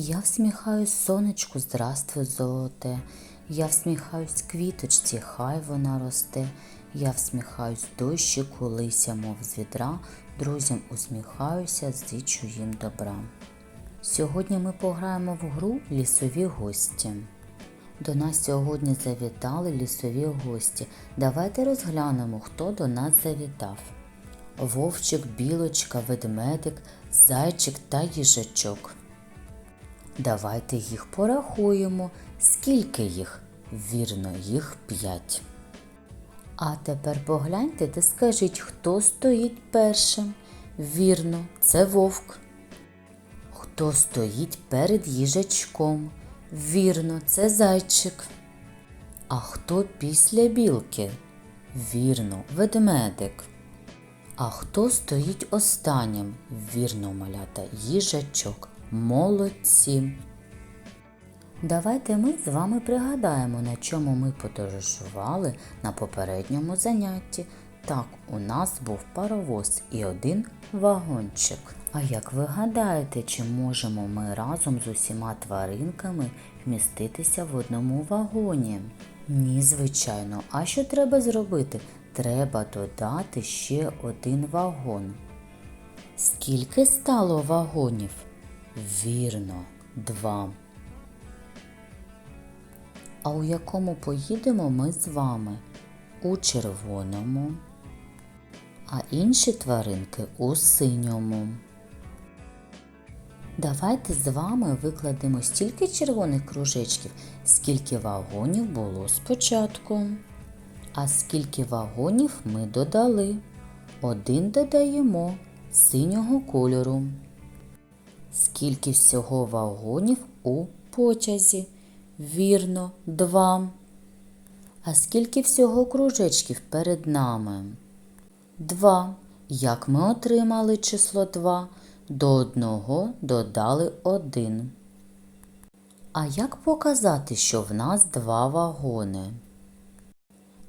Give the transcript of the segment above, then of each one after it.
Я всміхаюсь сонечку, здравствуй, золоте. Я всміхаюсь квіточці, хай вона росте. Я всміхаюсь дощику, лися, мов з відра, друзям усміхаюся, зичу їм добра. Сьогодні ми пограємо в гру лісові гості. До нас сьогодні завітали лісові гості. Давайте розглянемо, хто до нас завітав. Вовчик, білочка, ведмедик, зайчик та їжачок. Давайте їх порахуємо. Скільки їх? Вірно, їх п'ять. А тепер погляньте та скажіть, хто стоїть першим. Вірно, це вовк. Хто стоїть перед їжачком? Вірно, це зайчик. А хто після білки? Вірно, ведмедик. А хто стоїть останнім? Вірно, малята, їжачок. Молодці. Давайте ми з вами пригадаємо, на чому ми подорожували на попередньому занятті. Так, у нас був паровоз і один вагончик. А як ви гадаєте, чи можемо ми разом з усіма тваринками вміститися в одному вагоні? Ні, звичайно. А що треба зробити? Треба додати ще один вагон. Скільки стало вагонів? Вірно, два. А у якому поїдемо ми з вами? У червоному, а інші тваринки у синьому. Давайте з вами викладемо стільки червоних кружечків, скільки вагонів було спочатку. А скільки вагонів ми додали? Один додаємо синього кольору. Скільки всього вагонів у потязі? Вірно, два. А скільки всього кружечків перед нами? Два. Як ми отримали число два? До одного додали один. А як показати, що в нас два вагони?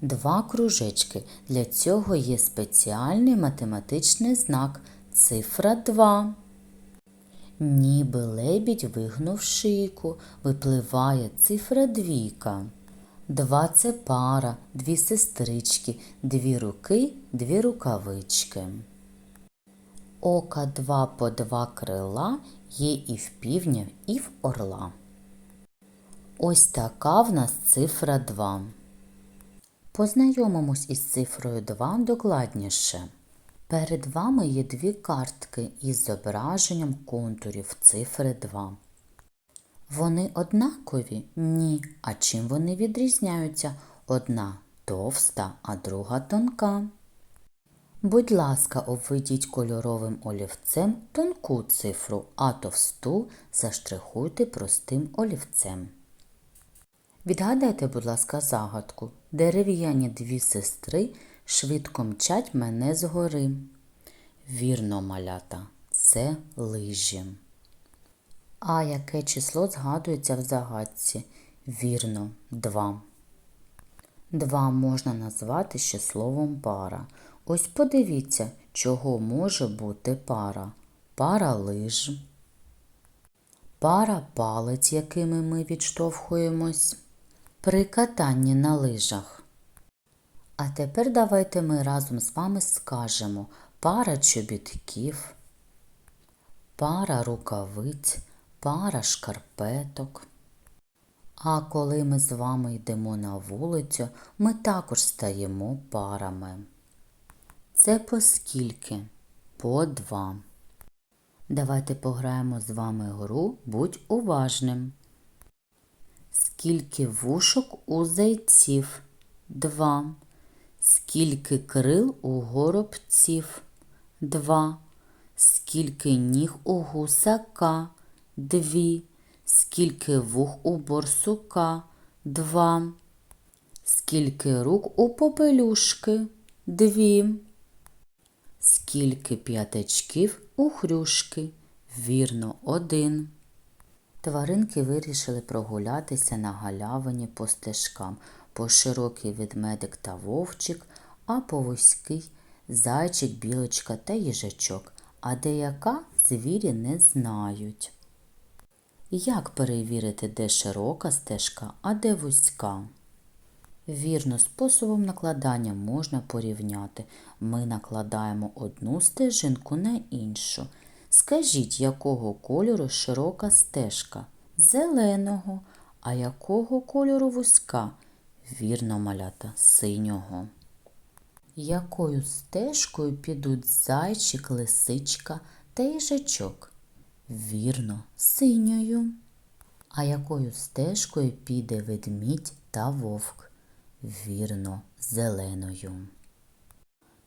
Два кружечки. Для цього є спеціальний математичний знак цифра 2. Ніби лебідь вигнув шийку, випливає цифра двійка. Два це пара, дві сестрички, дві руки, дві рукавички. Ока два по два крила є і в півня, і в орла. Ось така в нас цифра 2. Познайомимось із цифрою 2 докладніше. Перед вами є дві картки із зображенням контурів цифри 2. Вони однакові? Ні. А чим вони відрізняються? Одна товста, а друга тонка. Будь ласка, обведіть кольоровим олівцем тонку цифру, а товсту заштрихуйте простим олівцем. Відгадайте, будь ласка, загадку. Дерев'яні дві сестри швидко мчать мене згори. Вірно, малята, це лижі. А яке число згадується в загадці? Вірно, два. Два можна назвати ще словом пара. Ось подивіться, чого може бути пара. Пара лиж, пара палець, якими ми відштовхуємось при катанні на лижах. А тепер давайте ми разом з вами скажемо пара чобітків, пара рукавиць, пара шкарпеток. А коли ми з вами йдемо на вулицю, ми також стаємо парами. Це по скільки? По два. Давайте пограємо з вами гру Будь уважним. Скільки вушок у зайців? Два. Скільки крил у горобців? Два. Скільки ніг у гусака? Дві. Скільки вух у борсука? Два. Скільки рук у попелюшки? Дві. Скільки п'ятачків у хрюшки? Вірно, один. Тваринки вирішили прогулятися на галявині по стежкам, по широкий ведмедик та вовчик, а по вузький зайчик, білочка та їжачок, а деяка звірі не знають. Як перевірити, де широка стежка, а де вузька? Вірно, способом накладання можна порівняти. Ми накладаємо одну стежинку на іншу. Скажіть, якого кольору широка стежка? Зеленого. А якого кольору вузька? Вірно, малята, синього. Якою стежкою підуть зайчик, лисичка та їжачок? Вірно, синьою. А якою стежкою піде ведмідь та вовк? Вірно, зеленою.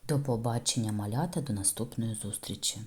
До побачення малята до наступної зустрічі.